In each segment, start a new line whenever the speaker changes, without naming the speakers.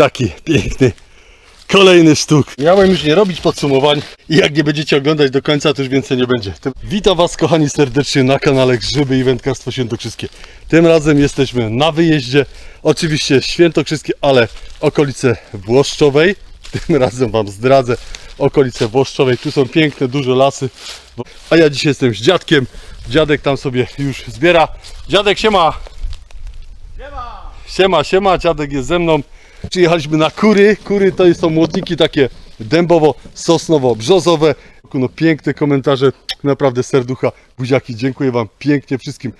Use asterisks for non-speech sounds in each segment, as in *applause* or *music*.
Taki piękny, kolejny sztuk. Miałem już nie robić podsumowań i jak nie będziecie oglądać do końca, to już więcej nie będzie. Witam Was kochani serdecznie na kanale Grzyby i Wędkarstwo Świętokrzyskie. Tym razem jesteśmy na wyjeździe, oczywiście Świętokrzyskie, ale okolice Włoszczowej. Tym razem Wam zdradzę okolice Włoszczowej. Tu są piękne, duże lasy. A ja dzisiaj jestem z dziadkiem. Dziadek tam sobie już zbiera. Dziadek siema! Siema, siema, dziadek jest ze mną. Przyjechaliśmy na kury. Kury to są młodniki takie dębowo-sosnowo-brzozowe. No piękne komentarze, naprawdę serducha, buziaki. Dziękuję Wam pięknie wszystkim.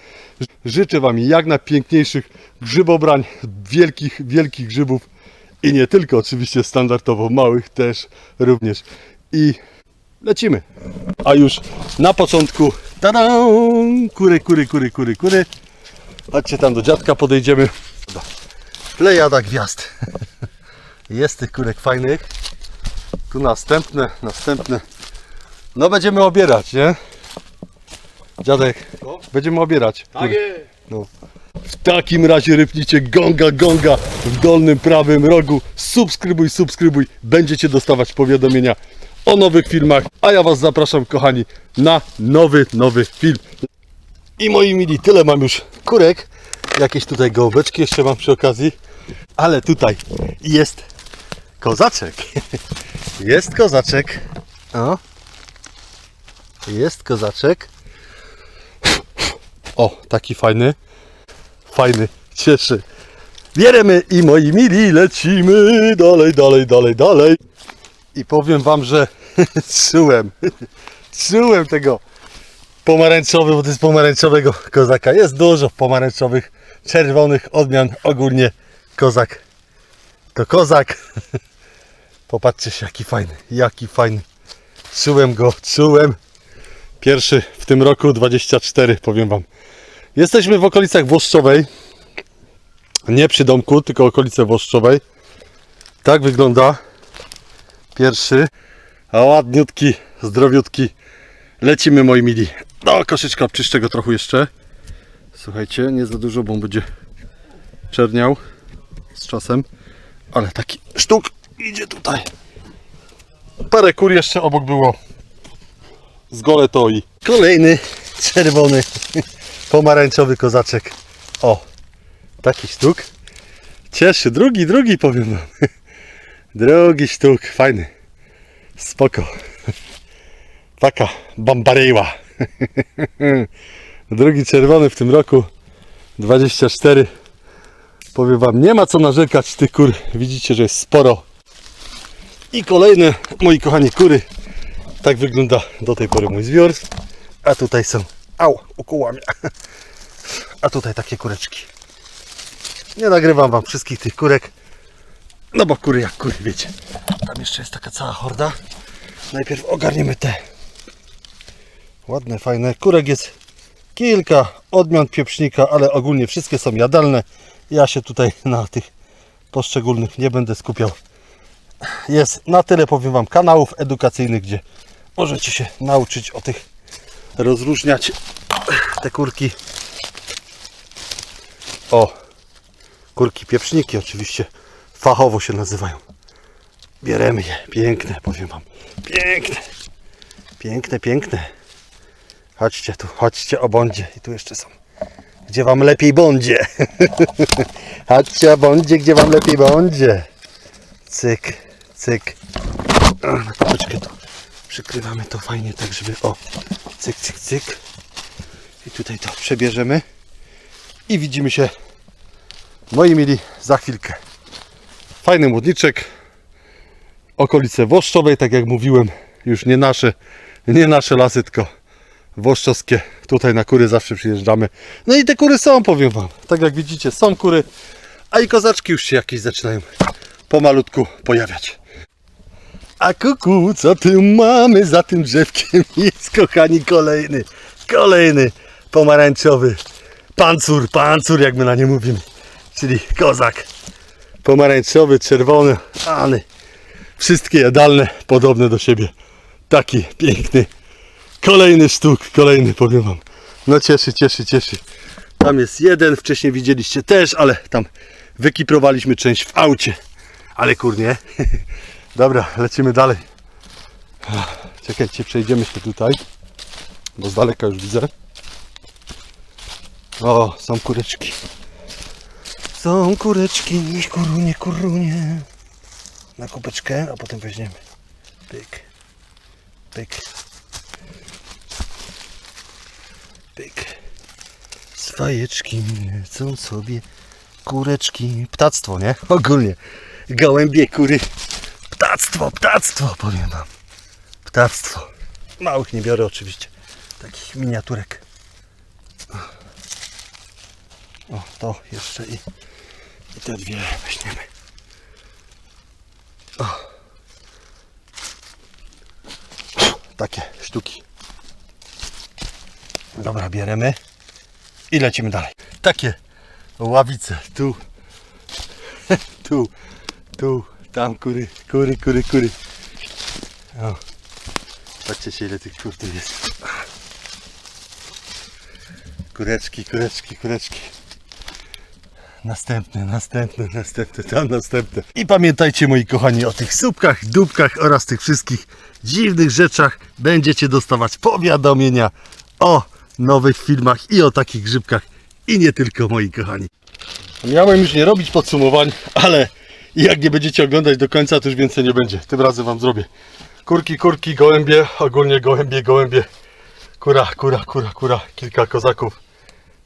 Życzę Wam jak najpiękniejszych grzybobrań, wielkich, wielkich grzybów i nie tylko, oczywiście standardowo małych też również. I lecimy. A już na początku, tada, kury, kury, kury, kury, kury. Chodźcie tam do dziadka, podejdziemy. Plejada gwiazd. Jest tych kurek fajnych. Tu następne, następne. No będziemy obierać, nie? Dziadek, będziemy obierać.
Tak.
No. W takim razie rypnijcie gonga gonga w dolnym prawym rogu. Subskrybuj, subskrybuj. Będziecie dostawać powiadomienia o nowych filmach. A ja Was zapraszam, kochani, na nowy, nowy film. I moi mili, tyle mam już kurek. Jakieś tutaj gołąbeczki jeszcze mam przy okazji. Ale tutaj jest kozaczek. *laughs* Jest kozaczek. O. Jest kozaczek. O, taki fajny. Fajny, cieszy. Bieremy i moi mili, lecimy dalej, dalej, dalej, dalej. I powiem wam, że *laughs* czułem, *laughs* czułem tego pomarańczowy, bo to jest pomarańczowego kozaka. Jest dużo pomarańczowych, czerwonych odmian. Ogólnie kozak to kozak. *laughs* Popatrzcie się, jaki fajny, jaki fajny. Czułem go, czułem. Pierwszy w tym roku 24, powiem wam. Jesteśmy w okolicach Włoszczowej. Nie przy domku, tylko okolice Włoszczowej. Tak wygląda pierwszy. A ładniutki, zdrowiutki. Lecimy moi mili. Do koszyczka obczyszczę go trochę jeszcze. Słuchajcie, nie za dużo, bo on będzie czerniał z czasem. Ale taki sztuk idzie tutaj. Parę kur jeszcze obok było. Z gole to i kolejny czerwony *laughs* pomarańczowy kozaczek. O, taki sztuk. Cieszy, drugi, drugi powiem wam. *laughs* Drugi sztuk, fajny. Spoko. *laughs* Taka bambaryła. Drugi czerwony w tym roku. 24. Powiem wam, nie ma co narzekać tych kur. Widzicie, że jest sporo. I kolejne, moi kochani, kury. Tak wygląda do tej pory mój zbiór. A tutaj są. Au, ukuła mnie. *laughs* A tutaj takie kureczki. Nie nagrywam wam wszystkich tych kurek. No bo kury jak kury, wiecie. Tam jeszcze jest taka cała horda. Najpierw ogarniemy te. Ładne, fajne. Kurek jest kilka odmian pieprznika, ale ogólnie wszystkie są jadalne. Ja się tutaj na tych poszczególnych nie będę skupiał. Jest na tyle, powiem Wam, kanałów edukacyjnych, gdzie możecie się nauczyć o tych rozróżniać te kurki. O, kurki pieprzniki oczywiście fachowo się nazywają. Bieremy je, piękne, powiem Wam, piękne, piękne, piękne. Chodźcie tu, chodźcie o bądzie i tu jeszcze są. Gdzie Wam lepiej bądzie. *laughs* chodźcie o bądzie, gdzie Wam lepiej bądzie. Cyk, cyk. Kopeczkę to przykrywamy to fajnie, tak żeby o, cyk, cyk, cyk. I tutaj to przebierzemy. I widzimy się, moi mili, za chwilkę. Fajny młodniczek. Okolice Włoszczowej, tak jak mówiłem, już nie nasze, nie nasze lasy, tylko włoszczowskie. Tutaj na kury zawsze przyjeżdżamy. No i te kury są, powiem Wam. Tak jak widzicie, są kury, a i kozaczki już się jakieś zaczynają pomalutku pojawiać. A kuku, co tu mamy za tym drzewkiem? *laughs* Jest, kochani, kolejny, kolejny pomarańczowy pancur, pancur, jak my na nie mówimy, czyli kozak. Pomarańczowy, czerwony, ale wszystkie jadalne, podobne do siebie. Taki piękny, kolejny sztuk, kolejny, powiem Wam. No cieszy, cieszy, cieszy. Tam jest jeden, wcześniej widzieliście też, ale tam wykiprowaliśmy część w aucie Ale kurnie. *laughs* Dobra, lecimy dalej. Czekajcie, przejdziemy się tutaj. Bo z daleka już widzę. O, są kureczki. Są kureczki, kurunie, kurunie. Na kubeczkę, a potem weźmiemy. Pyk. Pyk. Pyk. Z fajeczki lecą sobie kureczki. Ptactwo, nie? *laughs* Ogólnie. Gołębie, kury. Ptactwo, ptactwo, powiem wam. Ptactwo. Małych nie biorę oczywiście. Takich miniaturek. O, to jeszcze i, i te dwie weźmiemy. O. Takie sztuki. Dobra, bierzemy i lecimy dalej. Takie ławice. Tu, *laughs* tu, tu, tam kury, kury, kury, kury. O. Patrzcie się ile tych kur tu jest. Kureczki, kureczki, kureczki. Następne, następne, następne, tam następne. I pamiętajcie moi kochani o tych słupkach, dupkach oraz tych wszystkich dziwnych rzeczach. Będziecie dostawać powiadomienia o nowych filmach i o takich grzybkach. I nie tylko moi kochani. Miałem już nie robić podsumowań, ale jak nie będziecie oglądać do końca, to już więcej nie będzie. Tym razem wam zrobię. Kurki, kurki, gołębie, ogólnie gołębie, gołębie. Kura, kura, kura, kura, kilka kozaków.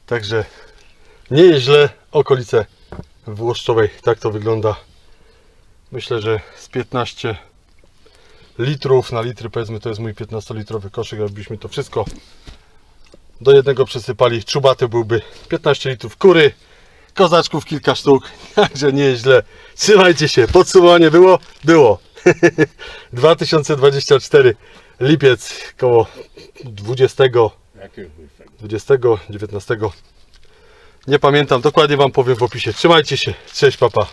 Także nie jest źle. Okolice Włoszczowej, tak to wygląda. Myślę, że z 15 litrów na litry, powiedzmy, to jest mój 15-litrowy koszyk. Jakbyśmy to wszystko do jednego przesypali, czubaty byłby 15 litrów kury, kozaczków kilka sztuk, *laughs* także nie jest źle. Trzymajcie się, podsumowanie było? Było. *laughs* 2024 lipiec koło 20 20, 19. Nie pamiętam, dokładnie Wam powiem w opisie. Trzymajcie się, cześć papa.